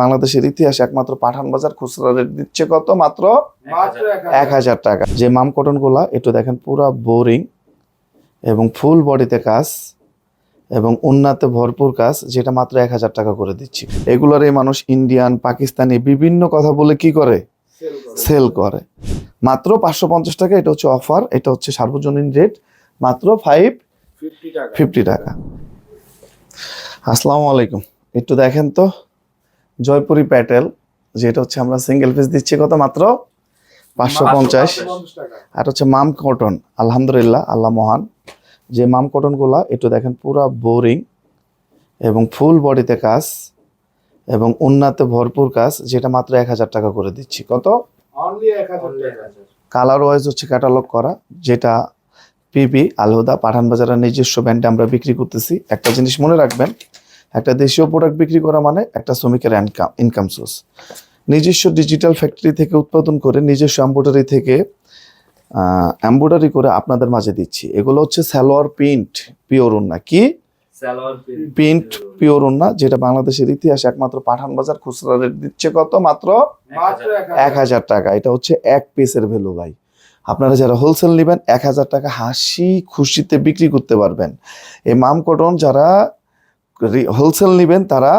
বাংলাদেশের ইতিহাসে একমাত্র পাঠান বাজার খুচরা রেট দিচ্ছে কত? মাত্র এক হাজার। টাকা। যে মাম কটনগুলা একটু দেখেন পুরা বোরিং এবং ফুল বডিতে কাজ এবং উন্নাতে ভরপুর কাজ যেটা মাত্র এক হাজার টাকা করে দিচ্ছি। এগুলোর এই মানুষ ইন্ডিয়ান পাকিস্তানি বিভিন্ন কথা বলে কি করে? সেল করে। মাত্র পাঁচশো পঞ্চাশ টাকা এটা হচ্ছে অফার এটা হচ্ছে সার্বজনীন রেট মাত্র ফাইভ ফিফটি টাকা। আসসালামু আলাইকুম। একটু দেখেন তো। জয়পুরি প্যাটেল যেটা হচ্ছে আমরা সিঙ্গেল পিস দিচ্ছি কত মাত্র? পাঁচশো পঞ্চাশ। আর হচ্ছে মাম কটন আলহামদুলিল্লাহ আল্লাহ মহান। যে মাম কটনগুলা একটু দেখেন পুরা বোরিং এবং ফুল বডিতে কাজ এবং উন্নাতে ভরপুর কাজ যেটা মাত্র এক হাজার টাকা করে দিচ্ছি। কত? অনলি 1000 টাকা। কালার ওয়াইজ হচ্ছে ক্যাটালগ করা যেটা পিপি আলহুদা পাঠান বাজারের নিজস্ব ব্যান্ডে আমরা বিক্রি করতেছি। একটা জিনিস মনে রাখবেন একটা দেশীয় প্রোডাক্ট বিক্রি করা মানে একটা শ্রমিকের ইনকাম ইনকাম সোর্স নিজস্ব ডিজিটাল ফ্যাক্টরি থেকে উৎপাদন করে নিজস্ব এম্ব্রয়ডারি থেকে এম্ব্রয়ডারি করে আপনাদের মাঝে দিচ্ছি। এগুলো হচ্ছে স্যালোয়ার প্রিন্ট পিওর উন্না কি? প্রিন্ট পিওর উন্না যেটা বাংলাদেশের ইতিহাসে একমাত্র পাঠান বাজার খুচরা রেট দিচ্ছে কত? মাত্র মাত্র এক হাজার। টাকা। এটা হচ্ছে এক পিসের ভ্যালু ভাই। আপনারা যারা হোলসেল নেবেন এক হাজার টাকা হাসি খুশিতে বিক্রি করতে পারবেন। এই মাম কটন যারা হোলসেল নেবেন, তারা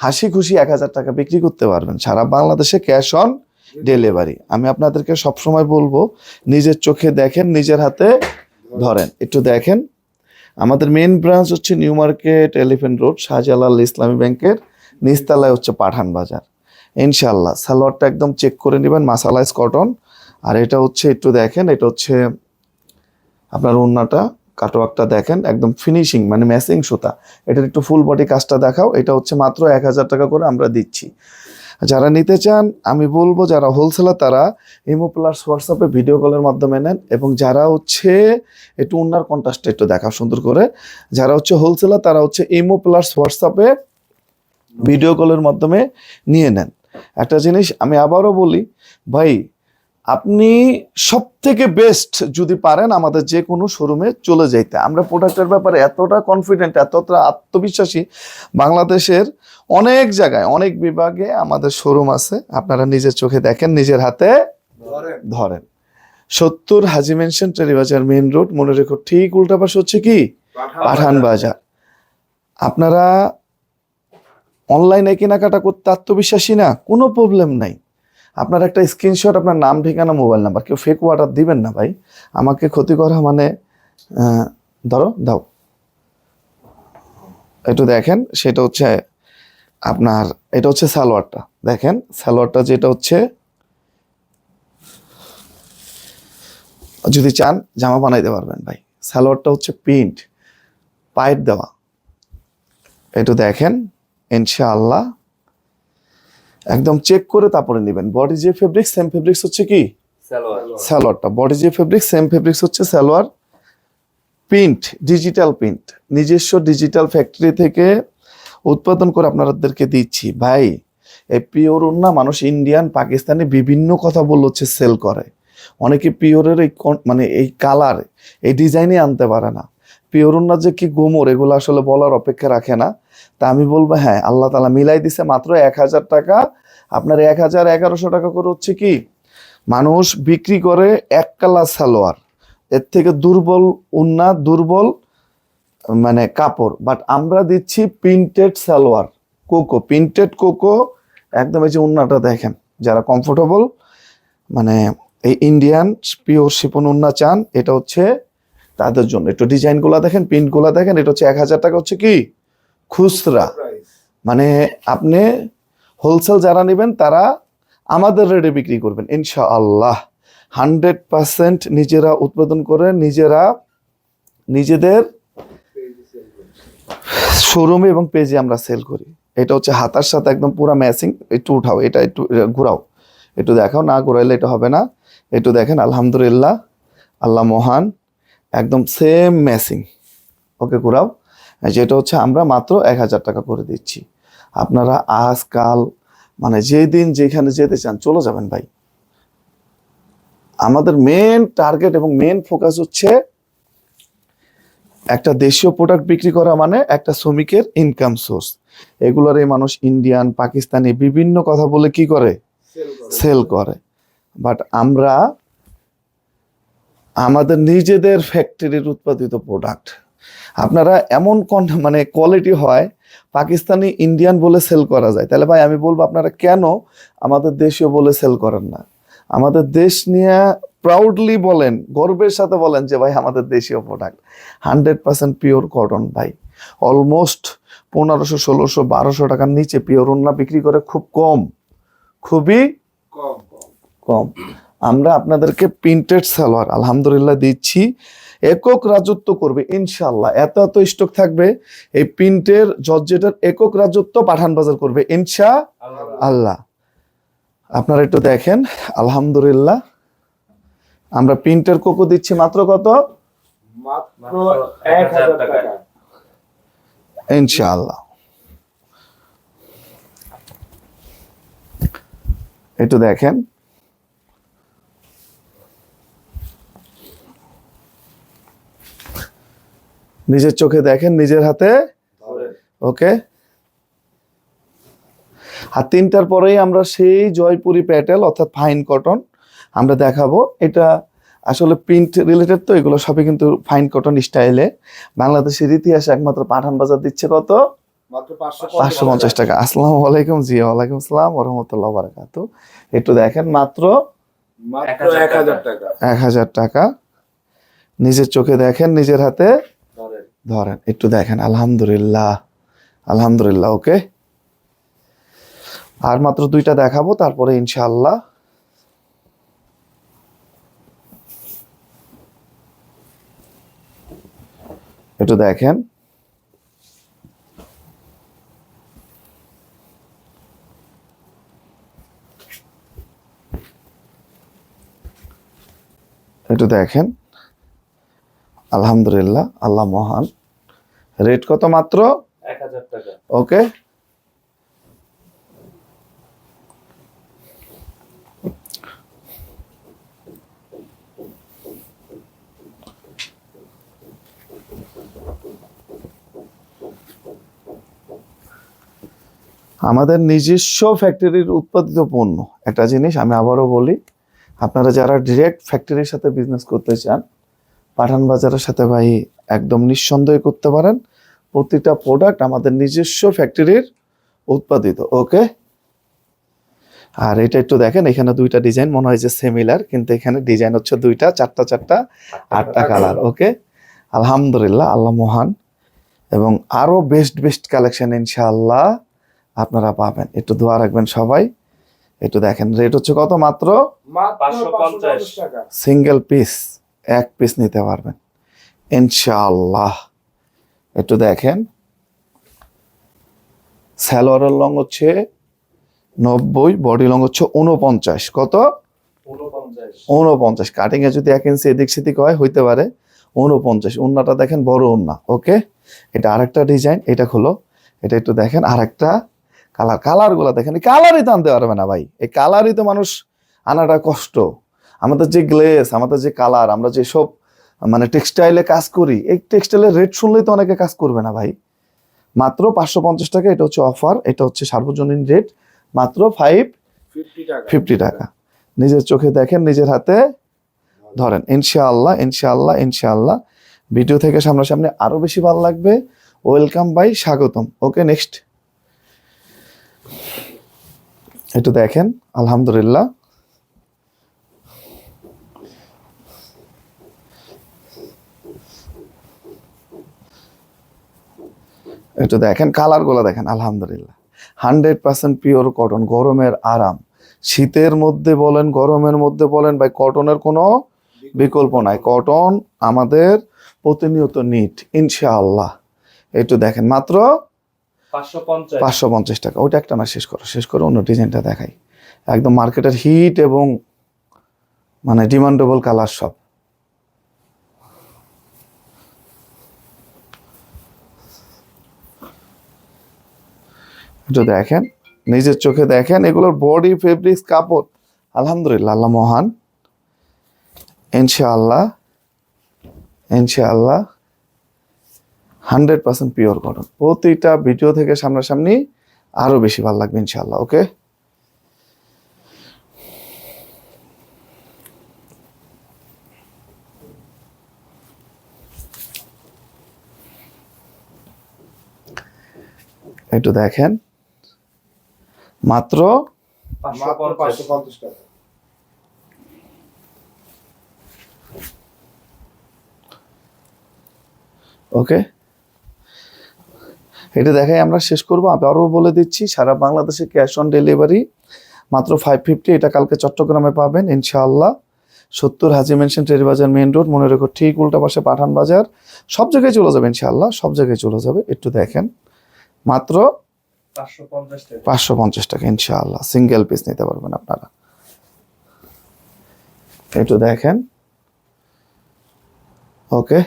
হাসি খুশি এক হাজার টাকা বিক্রি করতে পারবেন। সারা বাংলাদেশে ক্যাশ অন ডেলিভারি আমি আপনাদেরকে সবসময় বলব, নিজের চোখে দেখেন, নিজের হাতে ধরেন। একটু দেখেন। আমাদের মেন ব্রাঞ্চ হচ্ছে New Market Elephant Road Shahjalal Islami ব্যাংকের নিচতলায় হচ্ছে পাঠান বাজার। ইনশাল্লাহ সালোয়ারটা একদম চেক করে নেবেন মাসালাইজ কটন আর এটা হচ্ছে, একটু দেখেন, এটা হচ্ছে আপনার ওড়নাটা। কাটোয়াকটা দেখেন, একদম ফিনিশিং মানে ম্যাচিং সুতা। এটার একটু ফুল বডি কাজটা দেখাও, এটা হচ্ছে মাত্র এক হাজার টাকা করে আমরা দিচ্ছি। যারা নিতে চান, আমি বলব যারা হোলসেলার তারা ইমো প্লাস হোয়াটসঅ্যাপে ভিডিও কলের মাধ্যমে নেন এবং যারা হচ্ছে একটু উন্নার কন্ট্রাস্টটা একটু দেখাও সুন্দর করে, যারা হচ্ছে হোলসেলার তারা হচ্ছে ইমো প্লাস হোয়াটসঅ্যাপে ভিডিও কলের মাধ্যমে নিয়ে নেন। একটা জিনিস আমি আবারও বলি, ভাই আপনি সব থেকে বেস্ট যদি পারেন আমাদের যে কোনো শোরুমে চলে যাইতে। আমরা প্রোডাক্টের ব্যাপারে এতটা কনফিডেন্ট এতটা আত্মবিশ্বাসী বাংলাদেশের অনেক জায়গায় অনেক বিভাগে আমাদের শোরুম আছে। আপনারা নিজের চোখে দেখেন নিজের হাতে ধরেন। ধরেন। সত্তর Haji mansion Teribazar main road মনে রেখো ঠিক উল্টা পাশে হচ্ছে কি? পাঠান বাজার আপনারা অনলাইনে কেনাকাটা করতে আত্মবিশ্বাসী না? কোনো প্রবলেম নাই। আপনার একটা স্ক্রিনশট আপনার নাম, ঠিকানা মোবাইল নাম্বার কেউ ফেক অর্ডার দিবেন না ভাই। আমাকে ক্ষতি করা মানে ধরো, দাও। একটু দেখেন, সেটা হচ্ছে আপনার, এটা হচ্ছে সালোয়ারটা। দেখেন, সালোয়ারটা যেটা হচ্ছে, যদি চান, জামা বানাইতে পারবেন ভাই। সালোয়ারটা হচ্ছে প্রিন্ট পাইপ দেওয়া। একটু দেখেন, ইনশাআল্লাহ। একদম চেক করে তারপরে নেবেন। বডি যে ফেব্রিক সেম ফেব্রিক্স হচ্ছে কি? সালোয়ার। সালোয়ারটা। বডি যে ফেব্রিক সেম ফেব্রিক্স হচ্ছে সালোয়ার প্রিন্ট ডিজিটাল প্রিন্ট নিজস্ব ডিজিটাল ফ্যাক্টরি থেকে উৎপাদন করে আপনাদেরকে দিচ্ছি। ভাই এই পিওর না মানুষ ইন্ডিয়ান পাকিস্তানি বিভিন্ন কথা বলে হচ্ছে সেল করে। অনেকে পিওরের এই মানে এই কালার এই ডিজাইনই আনতে পারে না। পিওর না যে কি গোমর এগুলো আসলে বলার অপেক্ষা রাখে না। তা আমি বলব হ্যাঁ আল্লাহ তালা মিলাই দিছে মাত্র এক হাজার টাকা। আপনার এক হাজার এগারোশো টাকা করে হচ্ছে কি, মানুষ বিক্রি করে এক কালার সালোয়ার। এর থেকে দুর্বল উন্না, দুর্বল মানে কাপড়। বাট আমরা দিচ্ছি প্রিন্টেড সালোয়ার, কোকো, প্রিন্টেড কোকো, একদম এই যে উন্নাটা দেখেন, যারা কমফোর্টেবল মানে এই ইন্ডিয়ান পিওর শিপন উন্না চান, এটা হচ্ছে তাদের জন্য। একটু ডিজাইনগুলো দেখেন প্রিন্টগুলো দেখেন, এটা হচ্ছে এক হাজার টাকা হচ্ছে কি খুচরা। মানে আপনি হোলসেল যারা নেবেন, তারা আমাদের রেটে বিক্রি করবেন, ইনশাআল্লাহ। হান্ড্রেড পার্সেন্ট নিজেরা উৎপাদন করে, নিজেরা নিজেদের শোরুমে এবং পেজে আমরা সেল করি। এটা হচ্ছে হাতার সাথে একদম পুরো ম্যাচিং একটু উঠাও, এটা একটু ঘোরাও। একটু দেখাও, না ঘুরাইলে এটা হবে না। একটু দেখেন, আলহামদুলিল্লাহ, আল্লাহ মহান, একদম সেম ম্যাচিং ওকে ঘোরাও। যেটা হচ্ছে আমরা মাত্র এক হাজার টাকা করে দিচ্ছি। আপনারা আজ কাল মানে যেই দিন যেখানে যেতে চান চলে যাবেন ভাই। আমাদের মেন টার্গেট এবং মেন ফোকাস হচ্ছে একটা দেশীয় প্রোডাক্ট বিক্রি করা মানে একটা শ্রমিকের ইনকাম সোর্স এগুলোর এই মানুষ ইন্ডিয়ান পাকিস্তানি বিভিন্ন কথা বলে কি করে? সেল করে। বাট আমরা আমাদের নিজেদের ফ্যাক্টরির উৎপাদিত প্রোডাক্ট আপনারা এমন কন- মানে কোয়ালিটি হয় পাকিস্তানি ইন্ডিয়ান বলে সেল করা যায়। তাহলে ভাই আমি বলব আপনারা কেন আমাদের দেশীয় বলে সেল করেন না? আমাদের দেশ নিয়ে প্রাউডলি বলেন গর্বের সাথে বলেন যে ভাই আমাদের দেশীয় product hundred percent pure cotton ভাই। অলমোস্ট পনেরোশো ষোলোশো বারোশো টাকার নিচে পিওর ওন্না বিক্রি করে খুব কম। খুবই কম কম। কম। আমরা আপনাদেরকে প্রিন্টেড সালোয়ার আলহামদুলিল্লাহ দিচ্ছি। একক রাজত্ব করবে ইনশাল্লাহ এত এত স্টক থাকবে এই প্রিন্টের জর্জেটের একক রাজত্ব পাঠান বাজার করবে ইনশা আল্লাহ। আপনারা একটু দেখেন আলহামদুলিল্লাহ। আমরা প্রিন্টের কোকো দিচ্ছি মাত্র কত? ইনশাআল্লাহ। একটু দেখেন। নিজের চোখে দেখেন নিজের হাতে। ওকে? আর তিনটার পরেই আমরা সেই জয়পুরি প্যাটেল অর্থাৎ ফাইন কটন আমরা দেখাবো। এটা আসলে প্রিন্ট রিলেটেড তো এগুলো সবই কিন্তু ফাইন কটন স্টাইলে। বাংলাদেশের ইতিহাসে একমাত্র পাঠান বাজার দিচ্ছে কত? পাঁচশো পঞ্চাশ টাকা। আসসালামু আলাইকুম জি ওয়ালাইকুম আসসালাম ওরহমতুল্লাহ বারাকাতু। একটু দেখেন মাত্র এক হাজার টাকা। নিজের চোখে দেখেন নিজের হাতে। ধরেন, একটু দেখেন, আলহামদুলিল্লাহ আলহামদুলিল্লাহ ওকে আর মাত্র দুইটা দেখাবো, তারপরে ইনশাআল্লাহ। একটু দেখেন। একটু দেখেন। আলহামদুলিল্লাহ আল্লাহ মহান। রেট কত মাত্র? এক হাজার টাকা। ওকে আমাদের নিজস্ব ফ্যাক্টরির উৎপাদিত পণ্য। একটা জিনিস আমি আবারও বলি আপনারা যারা ডিরেক্ট ফ্যাক্টরির সাথে বিজনেস করতে চান পাঠান বাজারের সাথে ভাই একদম নিঃসন্দেহে করতে পারেন। প্রতিটা প্রোডাক্ট আমাদের নিজস্ব ফ্যাক্টরির উৎপাদিত ওকে আর এটা একটু দেখেন এখানে দুইটা ডিজাইন মনে হয় যে সিমিলার কিন্তু এখানে ডিজাইন হচ্ছে দুইটা চারটা চারটা আটটা কালার ওকে আলহামদুলিল্লাহ আল্লাহ মহান। এবং আরও বেস্ট বেস্ট কালেকশন ইনশাআল্লাহ আপনারা পাবেন। একটু দোয়া রাখবেন সবাই। একটু দেখেন রেট হচ্ছে কত মাত্র? সিঙ্গেল পিস এক পিস নিতে পারবেন। ইনশাআল্লাহ। একটু দেখেন। স্যালোয়ারের লং হচ্ছে নব্বই বডি লং হচ্ছে উনপঞ্চাশ কত? উনপঞ্চাশ উনপঞ্চাশ কাটিং এ যদি এক ইঞ্চি এদিক সেদিক হয় হইতে পারে উনপঞ্চাশ উন্নাটা দেখেন বড় উন্না ওকে এটা আরেকটা ডিজাইন এটা খোলো। এটা একটু দেখেন আরেকটা কালার কালারগুলা দেখেন কালারই তো আনতে পারবে না ভাই। এই কালারই তো মানুষ আনাটা কষ্ট। আমাদের যে গ্লেস আমাদের যে কালার আমরা যে সব মানে টেক্সটাইলে কাজ করি এই টেক্সটাইলের রেট শুনলেই তো অনেকে কাজ করবে না ভাই। মাত্র পাঁচশো পঞ্চাশ টাকা এটা হচ্ছে অফার এটা হচ্ছে সার্বজনীন রেট মাত্র ফাইভ ফিফটি টাকা। নিজের চোখে দেখেন নিজের হাতে ধরেন। ইনশাআল্লাহ ইনশাআল্লাহ ইনশাআল্লাহ। ভিডিও থেকে সামনাসামনি আরও বেশি ভালো লাগবে। ওয়েলকাম বাই স্বাগতম। ওকে নেক্সট একটু দেখেন আলহামদুলিল্লাহ। একটু দেখেন কালারগুলো দেখেন আলহামদুলিল্লাহ। হান্ড্রেড পার্সেন্ট পিওর কটন গরমের আরাম। শীতের মধ্যে বলেন গরমের মধ্যে বলেন ভাই কটনের কোনো বিকল্প নাই। কটন আমাদের প্রতিনিয়ত নিট ইনশাআল্লাহ। একটু দেখেন মাত্র পাঁচশো পঞ্চাশ। পাঁচশো পঞ্চাশ টাকা। ওইটা একটা না শেষ করো শেষ করে অন্য ডিজাইনটা দেখাই। একদম মার্কেটের হিট এবং মানে ডিমান্ডেবল কালার সব। একটু দেখেন নিজের চোখে দেখেন এগুলোর বডি ফেব্রিক্স কাপড়। আলহামদুলিল্লাহ আল্লাহ মহান। ইনশাআল্লাহ ইনশাআল্লাহ হান্ড্রেড পার্সেন্ট পিওর কটন প্রতিটা ভিডিও থেকে সামনাসামনি আরও বেশি ভালো লাগবে ইনশাল্লাহ ওকে? একটু দেখেন। মাত্র ওকে। এটা দেখাই আমরা শেষ করব। আবারও বলে দিচ্ছি সারা বাংলাদেশে ক্যাশ অন ডেলিভারি মাত্র ফাইভ ফিফটি এটা কালকে চট্টগ্রামে পাবেন ইনশাআল্লাহ। সত্তর Haji mansion Terribazar main road মনে রেখো ঠিক উল্টা পাশে পাঠান বাজার সব জায়গায় চলে যাবে ইনশাআল্লাহ সব জায়গায় চলে যাবে। একটু দেখেন। মাত্র পাঁচশো পঞ্চাশ টাকা। ইনশাআল্লাহ। সিঙ্গেল পিস নিতে পারবেন আপনারা। একটু দেখেন। ওকে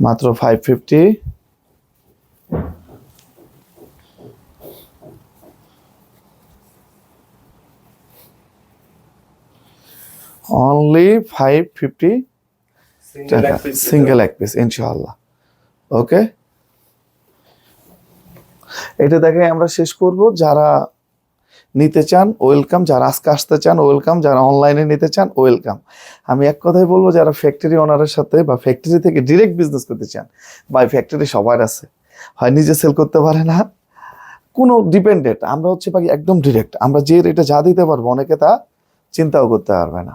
মাত্র five fifty only five fifty টাকা সিঙ্গেল এক পিস ইনশাআল্লাহ। ওকে এটা দেখে আমরা শেষ করব। যারা নিতে চান ওয়েলকাম যারা আজকে আসতে চান ওয়েলকাম যারা অনলাইনে নিতে চান ওয়েলকাম আমি এক কথাই বলব যারা ফ্যাক্টরি ওনারের সাথে বা ফ্যাক্টরি থেকে ডিরেক্ট বিজনেস করতে চান বা ফ্যাক্টরি সবার আছে হয় নিজে সেল করতে পারে না কোনো ডিপেন্ডেন্ট আমরা হচ্ছে বাকি একদম ডিরেক্ট আমরা যে রেটে যা দিতে পারব অনেকে তা চিন্তাও করতে পারবে না।